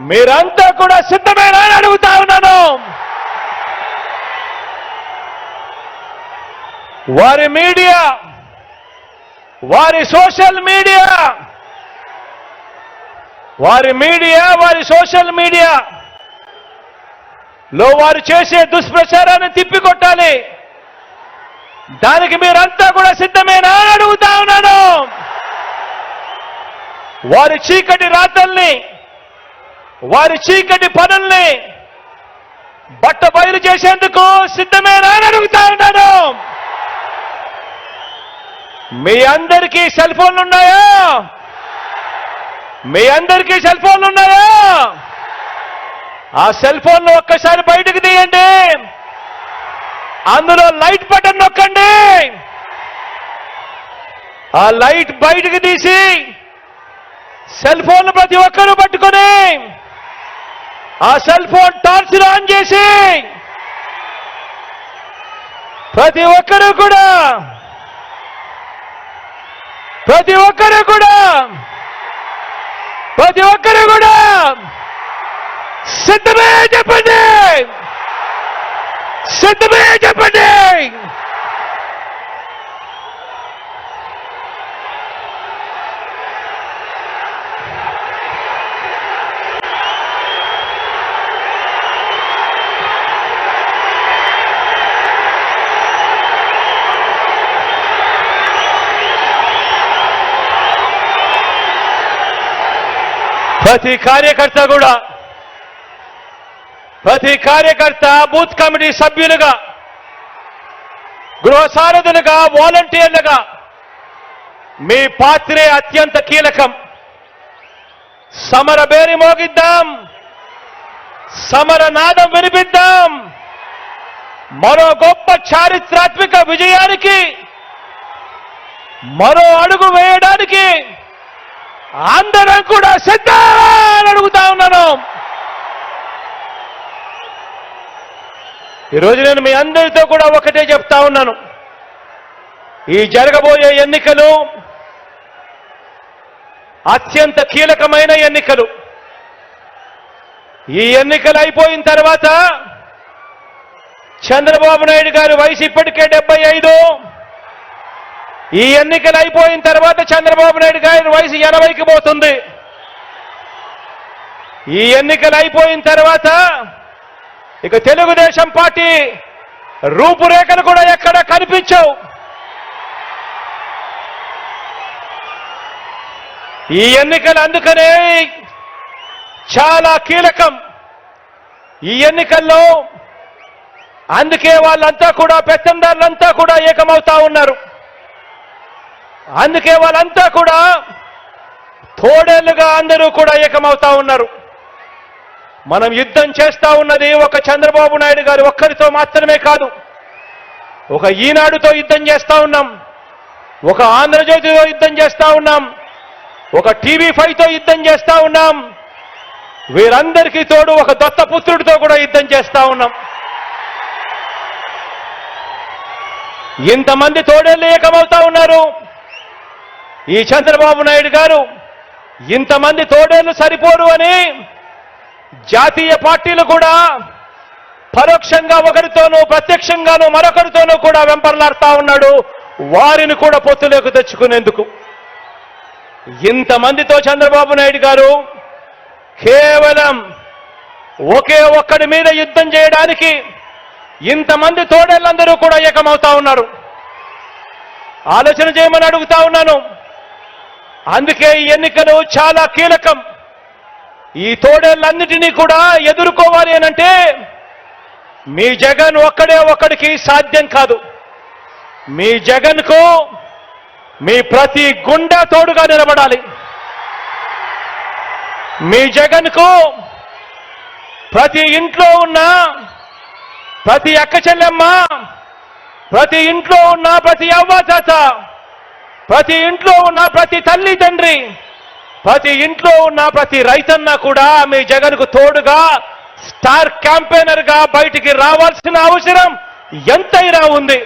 మీరంతా కూడా సిద్ధమేనా అని అడుగుతా ఉన్నాను. వారి మీడియా వారి సోషల్ మీడియా వారి మీడియా వారి సోషల్ మీడియా లో వారు చేసే దుష్ప్రచారాన్ని తిప్పికొట్టాలి. దానికి మీరంతా కూడా సిద్ధమేనా అని అడుగుతా ఉన్నాను. వారి చీకటి రాతల్ని వారి చీకటి పనుల్ని బట్ట బయలు చేసేందుకు సిద్ధమేనని అడుగుతా ఉన్నాను మీ అందరికీ సెల్ ఫోన్లు ఉన్నాయా? మీ అందరికీ సెల్ ఫోన్లు ఉన్నాయా? ఆ సెల్ ఫోన్లు ఒక్కసారి బయటకు తీయండి. అందులో లైట్ బటన్ నొక్కండి. ఆ లైట్ బయటకు తీసి సెల్ ఫోన్లు ప్రతి ఒక్కరూ పట్టుకొని ఆ సెల్ ఫోన్ టార్చ్ ఆన్ చేసి ప్రతి ఒక్కరూ కూడా ప్రతి ఒక్కరూ కూడా ప్రతి ఒక్కరూ కూడా సిద్ధమే చెప్పండి. సిద్ధమే చెప్పండి. ప్రతి కార్యకర్త కూడా ప్రతి కార్యకర్త బూత్ కమిటీ సభ్యులుగా గృహసారథులుగా వాలంటీర్లుగా మీ పాత్రే అత్యంత కీలకం. సమర బేరి మోగిద్దాం సమర నాదం వినిపిద్దాం. మరో గొప్ప చారిత్రాత్మక విజయానికి మరో అడుగు వేయడానికి అందరం కూడా సిద్ధాలని అడుగుతా ఉన్నాను. ఈరోజు నేను మీ అందరితో కూడా ఒకటే చెప్తా ఉన్నాను. ఈ జరగబోయే ఎన్నికలు అత్యంత కీలకమైన ఎన్నికలు. ఈ ఎన్నికలు అయిపోయిన తర్వాత చంద్రబాబు నాయుడు గారు వయసు ఇప్పటికే డెబ్బై ఐదు. ఈ ఎన్నికలు అయిపోయిన తర్వాత చంద్రబాబు నాయుడు గారి వయసు ఎనభైకి పోతుంది. ఈ ఎన్నికలు అయిపోయిన తర్వాత ఇక తెలుగుదేశం పార్టీ రూపురేఖలు కూడా ఎక్కడ కనిపించవు. ఈ ఎన్నికలు అందుకనే చాలా కీలకం. ఈ ఎన్నికల్లో అందుకే వాళ్ళంతా కూడా పెత్తందారులంతా కూడా ఏకమవుతా ఉన్నారు. అందుకే వాళ్ళంతా కూడా తోడేళ్ళుగా అందరూ కూడా ఏకమవుతా ఉన్నారు. మనం యుద్ధం చేస్తా ఉన్నది ఒక చంద్రబాబు నాయుడు గారు ఒక్కరితో మాత్రమే కాదు. ఒక ఈనాడుతో యుద్ధం చేస్తా ఉన్నాం. ఒక ఆంధ్రజ్యోతితో యుద్ధం చేస్తా ఉన్నాం. ఒక టీవీ ఫైవ్తో యుద్ధం చేస్తా ఉన్నాం. వీరందరికీ తోడు ఒక దత్తపుత్రుడితో కూడా యుద్ధం చేస్తా ఉన్నాం. ఇంతమంది తోడేళ్ళు ఏకమవుతా ఉన్నారు. ఈ చంద్రబాబు నాయుడు గారు ఇంతమంది తోడేళ్ళు సరిపోరు అని జాతీయ పార్టీలు కూడా పరోక్షంగా ఒకరితోనూ ప్రత్యక్షంగానూ మరొకరితోనూ కూడా వెంపర్లాడుతా ఉన్నాడు. వారిని కూడా పొత్తులోకి తెచ్చుకునేందుకు. ఇంతమందితో చంద్రబాబు నాయుడు గారు కేవలం ఒకే ఒక్కడి మీద యుద్ధం చేయడానికి ఇంతమంది తోడేళ్ళందరూ కూడా ఏకమవుతా ఉన్నారు. ఆలోచన చేయమని అడుగుతా ఉన్నాను. అందుకే ఈ ఎన్నికలు చాలా కీలకం. ఈ తోడేళ్ళన్నిటినీ కూడా ఎదుర్కోవాలి అనంటే మీ జగన్ ఒక్కడే ఒక్కడికి సాధ్యం కాదు. మీ జగన్కు మీ ప్రతి గుండె తోడుగా నిలబడాలి. మీ జగన్కు ప్రతి ఇంట్లో ఉన్న ప్రతి అక్క చెల్లెమ్మ ప్రతి ఇంట్లో ఉన్న ప్రతి అవ్వ తాత ప్రతి ఇంట్లో ఉన్న ప్రతి తల్లి తండ్రి ప్రతి ఇంట్లో ఉన్న ప్రతి రైతన్న కూడా మీ జగన్కు తోడుగా స్టార్ క్యాంపెయినర్గా బయటికి రావాల్సిన అవసరం ఎంతైనా ఉంది.